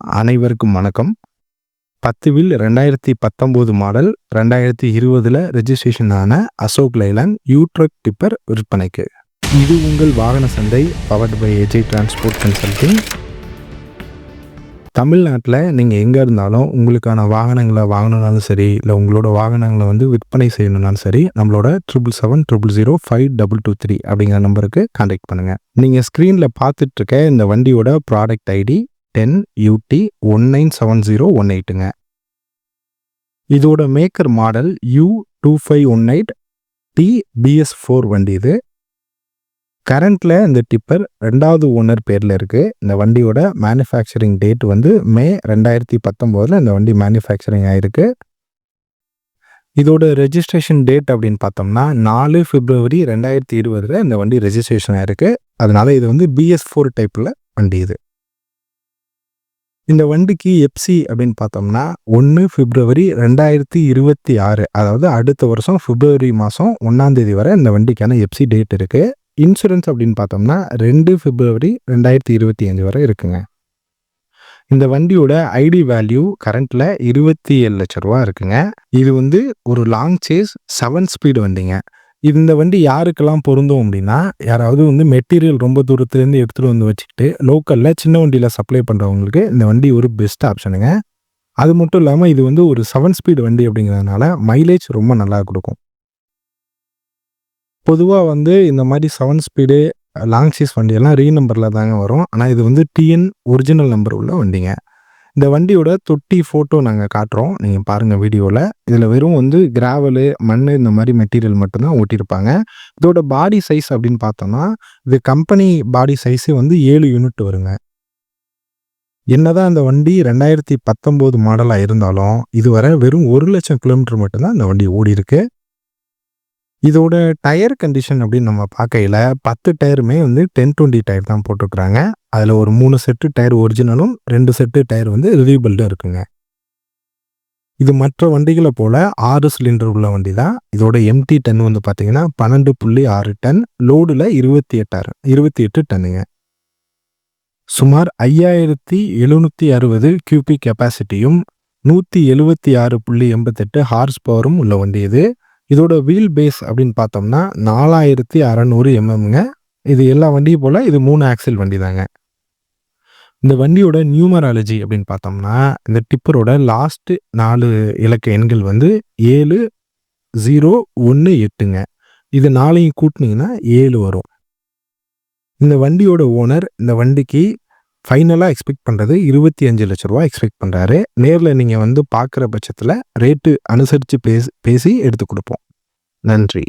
அனைவருக்கும் வணக்கம். பத்து வில் ரெண்டாயிரத்தி பத்தொம்போது மாடல் ரெண்டாயிரத்தி இருபதில் ரெஜிஸ்ட்ரேஷன் ஆன அசோக் லைலாண்ட் யூட்ரக் டிப்பர் விற்பனைக்கு. இது உங்கள் வாகன சந்தை powered by AJ transport consulting தமிழ்நாட்டில் நீங்கள் எங்கே இருந்தாலும் உங்களுக்கான வாகனங்களை வாங்கணுனாலும் சரி இல்லை உங்களோட வாகனங்களை வந்து விற்பனை செய்யணுனாலும் சரி நம்மளோட triple seven triple zero five double two three அப்படிங்கிற நம்பருக்கு கான்டாக்ட் பண்ணுங்கள் நீங்கள் ஸ்க்ரீனில் பார்த்துட்ருக்க இந்த வண்டியோட product ID ten UD one nine seven zero one எயிட்டுங்க இதோட maker model U two five one eight T BS four வண்டி இது. கரண்ட்டில் இந்த டிப்பர் ரெண்டாவது ஓனர் பேரில் இருக்குது இந்த வண்டியோட மேனுஃபேக்சரிங் டேட் வந்து மே ரெண்டாயிரத்தி பத்தொம்போதில் இந்த வண்டி மேனுஃபேக்சரிங் ஆகிருக்கு இதோட ரெஜிஸ்ட்ரேஷன் டேட் அப்படின்னு பார்த்தோம்னா நாலு பிப்ரவரி ரெண்டாயிரத்தி இருபதில் இந்த வண்டி ரெஜிஸ்ட்ரேஷன் ஆயிருக்கு. அதனால் இது வந்து பிஎஸ் ஃபோர் டைப்பில் வண்டி இது. இந்த வண்டிக்கு எப்சி அப்படின்னு பார்த்தோம்னா ஒன்று பிப்ரவரி ரெண்டாயிரத்தி இருபத்தி ஆறு அதாவது அடுத்த வருஷம் பிப்ரவரி மாதம் ஒன்றாந்தேதி வரை இந்த வண்டிக்கான எப்சி டேட் இருக்குது இன்சூரன்ஸ் அப்படின்னு பார்த்தோம்னா ரெண்டு பிப்ரவரி ரெண்டாயிரத்தி இருபத்தி அஞ்சு வரை இருக்குங்க. இந்த வண்டியோட ஐடி வேல்யூ கரண்ட்டில் இருபத்தி ஏழு லட்ச ரூபா இருக்குங்க. இது வந்து ஒரு லாங் சேஸ் செவன் ஸ்பீடு வண்டிங்க. இந்த வண்டி யாருக்கெல்லாம் பொருந்தும் அப்படின்னா யாராவது வந்து மெட்டீரியல் ரொம்ப தூரத்துலேருந்து எடுத்துகிட்டு வந்து வச்சுக்கிட்டு லோக்கலில் சின்ன வண்டியில் சப்ளை பண்ணுறவங்களுக்கு இந்த வண்டி ஒரு பெஸ்ட் ஆப்ஷனுங்க அது மட்டும் இல்லாமல் இது வந்து ஒரு செவன் ஸ்பீடு வண்டி அப்படிங்கிறதுனால மைலேஜ் ரொம்ப நல்லா கொடுக்கும். பொதுவாக வந்து இந்த மாதிரி செவன் ஸ்பீடு லாங் சீஸ் வண்டியெல்லாம் ரீ நம்பரில் தாங்க வரும். ஆனால் இது வந்து டிஎன் ஒரிஜினல் நம்பர் உள்ள வண்டிங்க. இந்த வண்டியோட தொட்டி ஃபோட்டோ நாங்கள் காட்டுறோம். நீங்கள் பாருங்கள் வீடியோவில் இதில் வெறும் வந்து கிராவலு மண் இந்த மாதிரி மெட்டீரியல் மட்டும்தான் ஓட்டியிருப்பாங்க. இதோட பாடி சைஸ் அப்படின்னு பார்த்தோம்னா இது கம்பெனி பாடி சைஸே வந்து ஏழு யூனிட் வருங்க. என்னதான் இந்த வண்டி ரெண்டாயிரத்தி பத்தொம்போது மாடலாக இருந்தாலும் இதுவரை வெறும் ஒரு லட்சம் கிலோமீட்டர் மட்டும்தான் இந்த வண்டி ஓடி இருக்குது இதோட டயர் கண்டிஷன் அப்படின்னு நம்ம பார்க்கையில் பத்து டயருமே வந்து டென் டுவெண்ட்டி டயர் தான் போட்டிருக்கிறாங்க. அதில் ஒரு மூணு செட்டு டயர் ஒரிஜினலும் ரெண்டு செட்டு டயர் வந்து ரிவியூபிள்டும் இருக்குங்க. இது மற்ற வண்டிகளை போல் ஆறு சிலிண்டர் உள்ள வண்டி தான். இதோட எம்டி டன் வந்து பார்த்தீங்கன்னா பன்னெண்டு புள்ளி ஆறு டன் லோடில் இருபத்தி எட்டாயிரம் இருபத்தி எட்டு டன்னுங்க. சுமார் ஐயாயிரத்தி எழுநூற்றி அறுபது கியூபி கெப்பாசிட்டியும் நூற்றி எழுபத்தி ஆறு புள்ளி எண்பத்தெட்டு ஹார்ஸ் பவரும் உள்ள வண்டி இது. இதோட வீல் பேஸ் அப்படின்னு பார்த்தோம்னா நாலாயிரத்தி அறநூறு எம்எம்ங்க இது எல்லா வண்டியும் போல் இது மூணு ஆக்சில் வண்டி தாங்க இந்த வண்டியோட நியூமராலஜி அப்படின்னு பார்த்தோம்னா இந்த டிப்பரோட லாஸ்ட்டு நாலு இலக்க எண்கள் வந்து ஏழு ஜீரோ ஒன்று எட்டுங்க. இது நாளையும் கூட்டினீங்கன்னா ஏழு வரும். இந்த வண்டியோட ஓனர் இந்த வண்டிக்கு ஃபைனலாக எக்ஸ்பெக்ட் பண்ணுறது இருபத்தி அஞ்சு லட்ச ரூபா எக்ஸ்பெக்ட் பண்ணுறாரு நேரில் நீங்கள் வந்து பார்க்குற பட்சத்தில் ரேட்டு அனுசரித்து பேசி பேசி எடுத்து கொடுப்போம். நன்றி.